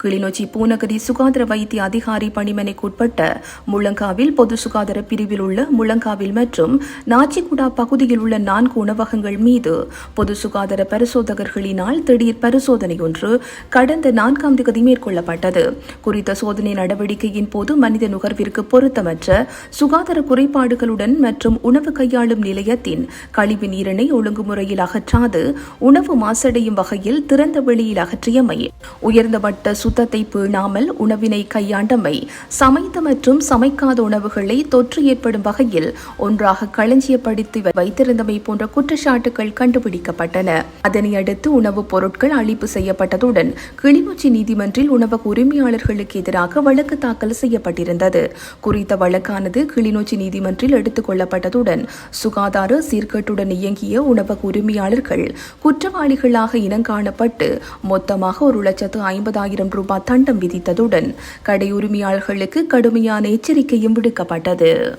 கிளிநொச்சி பூநகரி சுகாதார வைத்திய அதிகாரி பணிமனைக்குட்பட்ட முள்ளங்காவில் பொது சுகாதார பிரிவில் உள்ள முள்ளங்காவில் மற்றும் நாச்சிக்குடா பகுதியில் உள்ள நான்கு உணவகங்கள் மீது பொது சுகாதார பரிசோதகர்களினால் திடீர் பரிசோதனை ஒன்று கடந்த நான்காம் தேதி மேற்கொள்ளப்பட்டது. குறித்த சோதனை நடவடிக்கையின் போது மனித நுகர்விற்கு பொருத்தமற்ற சுகாதார குறைபாடுகளுடன் மற்றும் உணவு கையாளும் நிலையத்தின் கழிவு நீரினை ஒழுங்குமுறையில் அகற்றாது உணவு மாசடையும் வகையில் திறந்த வெளியில் அகற்றியமை உயர்ந்தமட்ட சுத்தத்தை பேணாமல் உணவினை கையாண்டமை சமைத்த மற்றும் சமைக்காத உணவுகளை தொற்று ஏற்படும் வகையில் ஒன்றாக களஞ்சியப்படுத்தி வைத்திருந்தமை போன்ற குற்றச்சாட்டுகள் கண்டுபிடிக்கப்பட்டன. அதனை அடுத்து உணவுப் பொருட்கள் அழிப்பு செய்யப்பட்டதுடன் கிளிநொச்சி நீதிமன்றில் உணவக உரிமையாளர்களுக்கு எதிராக வழக்கு தாக்கல் செய்யப்பட்டிருந்தது. குறித்த வழக்கானது கிளிநொச்சி நீதிமன்றில் எடுத்துக் கொள்ளப்பட்டதுடன் சுகாதார சீர்கேட்டுடன் இயங்கிய உணவக உரிமையாளர்கள் குற்றவாளிகளாக இனங்காணப்பட்டு மொத்தமாக ஒரு லட்சத்து ஐம்பதாயிரம் ரூபாய் தண்டம் விதித்ததுடன் கடை உரிமையாளர்களுக்கு கடுமையான எச்சரிக்கையும் விடுக்கப்பட்டது.